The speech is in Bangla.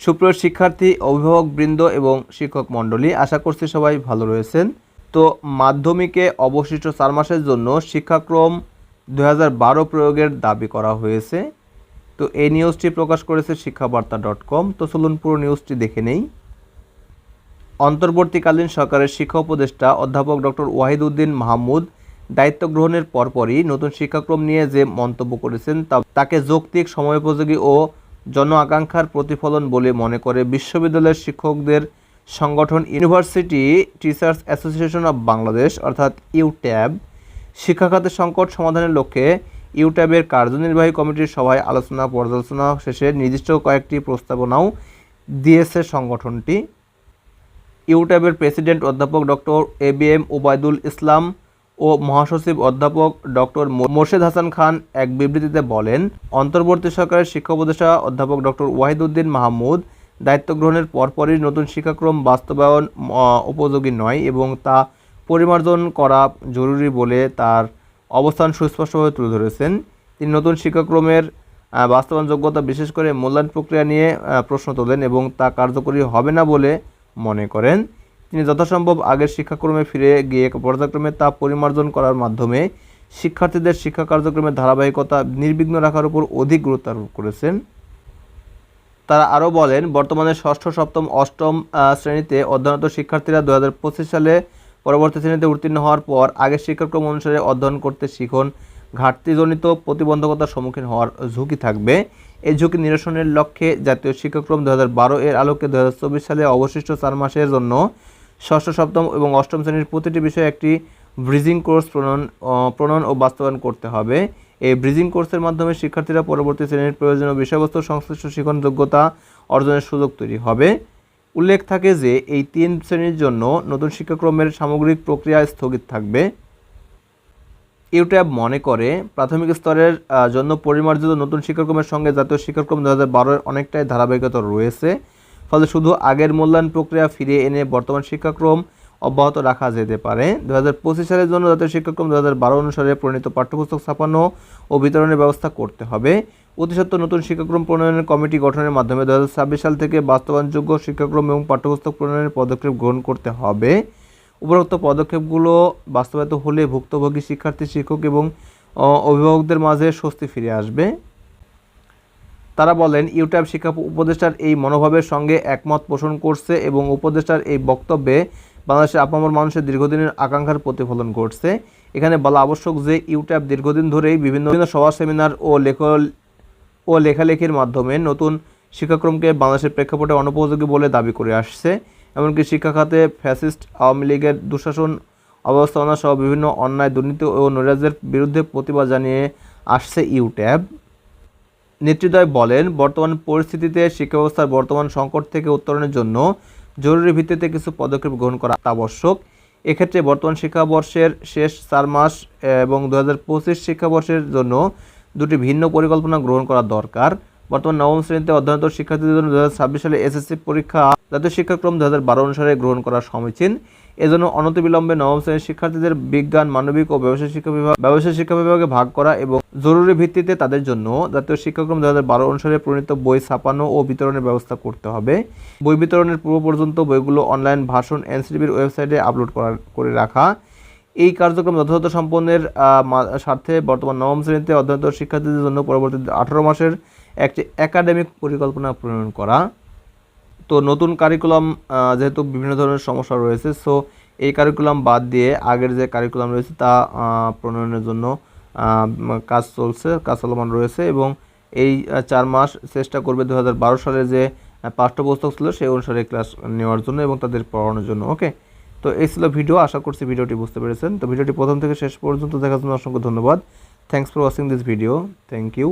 সুপ্রিয় শিক্ষার্থী, অভিভাবক বৃন্দ এবং শিক্ষক মণ্ডলী, আশা করছি সবাই ভালো রয়েছেন। তো মাধ্যমিকে অবশিষ্ট চার মাসের জন্য শিক্ষাক্রম দু হাজার বারো প্রয়োগের দাবি করা হয়েছে। তো এই নিউজটি প্রকাশ করেছে শিক্ষাবার্তা ডট কম। তো চলুন পুরো নিউজটি দেখে নেই। অন্তর্বর্তীকালীন সরকারের শিক্ষা উপদেষ্টা অধ্যাপক ডক্টর ওয়াহিদ উদ্দিন মাহমুদ দায়িত্ব গ্রহণের পরপরই নতুন শিক্ষাক্রম নিয়ে যে মন্তব্য করেছেন তাকে যৌক্তিক, সময়োপযোগী ও জন আকাঙ্ক্ষার প্রতিফলন বলে মনে করে বিশ্ববিদ্যালয়ের শিক্ষকদের সংগঠন university teachers association of Bangladesh, অর্থাৎ ইউট্যাব। শিক্ষাখাতের সংকট সমাধানের লক্ষ্যে ইউট্যাবের কার্যনির্বাহী কমিটির সভায় আলোচনা পর্যালোচনা শেষে নির্দিষ্ট কয়েকটি প্রস্তাবনাও দিয়েছে সংগঠনটি। ইউট্যাবের প্রেসিডেন্ট অধ্যাপক doctor A B M Obaidul Islam ও মহাসচিব অধ্যাপক ডক্টর মোর্শেদ হাসান খান এক বিবৃতিতে বলেন, অন্তর্বর্তী সরকারের শিক্ষা উপদেষ্টা অধ্যাপক ডক্টর ওয়াহিদুদ্দিন মাহমুদ দায়িত্ব গ্রহণের পরপরই নতুন শিক্ষাক্রম বাস্তবায়ন উপযোগী নয় এবং তা পরিমার্জন করা জরুরি বলে তার অবস্থান সুস্পষ্টভাবে তুলে ধরেছেন। তিনি নতুন শিক্ষাক্রমের বাস্তবায়ন যোগ্যতা বিশেষ করে মূল্যায়ন প্রক্রিয়া নিয়ে প্রশ্ন তোলেন এবং তা কার্যকরী হবে না বলে মনে করেন। তিনি যথাসম্ভব আগের শিক্ষাক্রমে ফিরে গিয়ে পর্যায়ক্রমে তা পরিমার্জন করার মাধ্যমে শিক্ষার্থীদের শিক্ষা কার্যক্রমের ধারাবাহিকতা নির্বিঘ্ন রাখার উপর অধিক গুরুত্ব আরোপ করেছেন। তারা আরও বলেন, বর্তমানে ষষ্ঠ, সপ্তম, অষ্টম শ্রেণীতে অধ্যয়নরত শিক্ষার্থীরা দু হাজার পঁচিশ সালে পরবর্তী শ্রেণীতে উত্তীর্ণ হওয়ার পর আগের শিক্ষাক্রম অনুসারে অধ্যয়ন করতে শিখন ঘাটতিজনিত প্রতিবন্ধকতার সম্মুখীন হওয়ার ঝুঁকি থাকবে। এই ঝুঁকি নিরসনের লক্ষ্যে জাতীয় শিক্ষাক্রম দু হাজার বারো এর আলোকে দু হাজার চব্বিশ সালে অবশিষ্ট চার মাসের জন্য ষষ্ঠ সপ্তম এবং অষ্টম শ্রেণির প্রতিটি বিষয়ে একটি ব্রিজিং কোর্স প্রণয়ন প্রণয়ন ও বাস্তবায়ন করতে হবে। এই ব্রিজিং কোর্সের মাধ্যমে শিক্ষার্থীরা পরবর্তী শ্রেণির প্রয়োজনীয় বিষয়বস্তু, সংশ্লিষ্ট শিক্ষণ যোগ্যতা অর্জনের সুযোগ তৈরি হবে। উল্লেখ থাকে যে, এই তিন শ্রেণির জন্য নতুন শিক্ষাক্রমের সামগ্রিক প্রক্রিয়া স্থগিত থাকবে। ইউট্যাব মনে করে, প্রাথমিক স্তরের জন্য পরিমার্জিত নতুন শিক্ষাক্রমের সঙ্গে জাতীয় শিক্ষাক্রম দু হাজার বারোর অনেকটাই ধারাবাহিকতা রয়েছে। ফলে শুধু আগের মূল্যায়ন প্রক্রিয়া ফিরিয়ে এনে বর্তমান শিক্ষাক্রম অব্যাহত রাখা যেতে পারে। দু হাজার পঁচিশ সালের জন্য জাতীয় শিক্ষাক্রম দু হাজার বারো অনুসারে প্রণীত পাঠ্যপুস্তক ছাপানো ও বিতরণের ব্যবস্থা করতে হবে। অতিসত্ত্ব নতুন শিক্ষাক্রম প্রণয়নের কমিটি গঠনের মাধ্যমে দু হাজার ছাব্বিশ সাল থেকে বাস্তবায়নযোগ্য শিক্ষাক্রম এবং পাঠ্যপুস্তক প্রণয়নের পদক্ষেপ গ্রহণ করতে হবে। উপরোক্ত পদক্ষেপগুলো বাস্তবায়িত হলে ভুক্তভোগী শিক্ষার্থী, শিক্ষক এবং অভিভাবকদের মাঝে স্বস্তি ফিরে আসবে। তারা বলেন ইউটিউব শিক্ষা উপদেষ্টার এই মনোভাবের সঙ্গে একমত পোষণ করছে এবং উপদেষ্টার এই বক্তব্যে বাংলাদেশের আপামর মানুষের দীর্ঘদিনের আকাঙ্ক্ষার প্রতিফলন ঘটছে। এখানে বলা আবশ্যক যে ইউটিউব দীর্ঘদিন ধরেই বিভিন্ন বিভিন্ন সভা, সেমিনার ও লেখ, ও লেখালেখির মাধ্যমে নতুন শিক্ষাক্রমকে বাংলাদেশের প্রেক্ষাপটে অনুপযোগী বলে দাবি করে আসছে। এমনকি শিক্ষা খাতে ফ্যাসিস্ট, আওয়ামী লীগের দুঃশাসন অবস্থাপনা সহ বিভিন্ন অন্যায়, দুর্নীতি ও নৈরাজ্যের বিরুদ্ধে প্রতিবাদ জানিয়ে আসছে ইউট্যাব নেতৃদ্বয় বলেন, বর্তমান পরিস্থিতিতে শিক্ষা ব্যবস্থার বর্তমান সংকট থেকে উত্তরণের জন্য জরুরি ভিত্তিতে কিছু পদক্ষেপ গ্রহণ করা আবশ্যক। এক্ষেত্রে বর্তমান শিক্ষাবর্ষের শেষ চার মাস এবং দু হাজার পঁচিশ শিক্ষাবর্ষের জন্য দুটি ভিন্ন পরিকল্পনা গ্রহণ করা দরকার। বর্তমান নবম শ্রেণীতে অধ্যয়নত শিক্ষার্থীদের জন্য দু হাজার ছাব্বিশ সালে এসএসসি পরীক্ষা, জাতীয় শিক্ষাক্রম দু হাজার বারো অনুসারে গ্রহণ করা সমীচীন। এজন্য অনতিবিলম্বে নবম শ্রেণির শিক্ষার্থীদের বিজ্ঞান, মানবিক ও ব্যবসায় শিক্ষা বিভাগ ব্যবসায় শিক্ষা বিভাগে ভাগ করা এবং জরুরি ভিত্তিতে তাদের জন্য জাতীয় শিক্ষাক্রম দু হাজার বারো অনুসারে প্রণীত বই ছাপানো ও বিতরণের ব্যবস্থা করতে হবে। বই বিতরণের পূর্ব পর্যন্ত বইগুলো অনলাইন ভাষণ এনসিটিভির ওয়েবসাইটে আপলোড করা করে রাখা। এই কার্যক্রম যথাযথ সম্পন্নের স্বার্থে বর্তমান নবম শ্রেণীতে অধ্যয়নরত শিক্ষার্থীদের জন্য পরবর্তী আঠারো মাসের একটি একাডেমিক পরিকল্পনা প্রণয়ন করা। তো নতুন কারিকুলাম যেহেতু বিভিন্ন ধরনের সমস্যা রয়েছে সো এই কারিকুলাম বাদ দিয়ে আগের যে কারিকুলাম রয়েছে তা প্রণয়নের জন্য কাজ চলছে, কাজ চলমান রয়েছে এবং এই চার মাস চেষ্টা করবে দু সালে যে পাঠ্যপুস্তক ছিল সেই অনুসারে ক্লাস নেওয়ার জন্য এবং তাদের পড়ানোর জন্য ওকে তো এই ছিল ভিডিও আশা করছি ভিডিওটি বুঝতে পেরেছেন। তো ভিডিওটি প্রথম থেকে শেষ পর্যন্ত দেখার জন্য অসংখ্য ধন্যবাদ। Thanks for watching this video thank you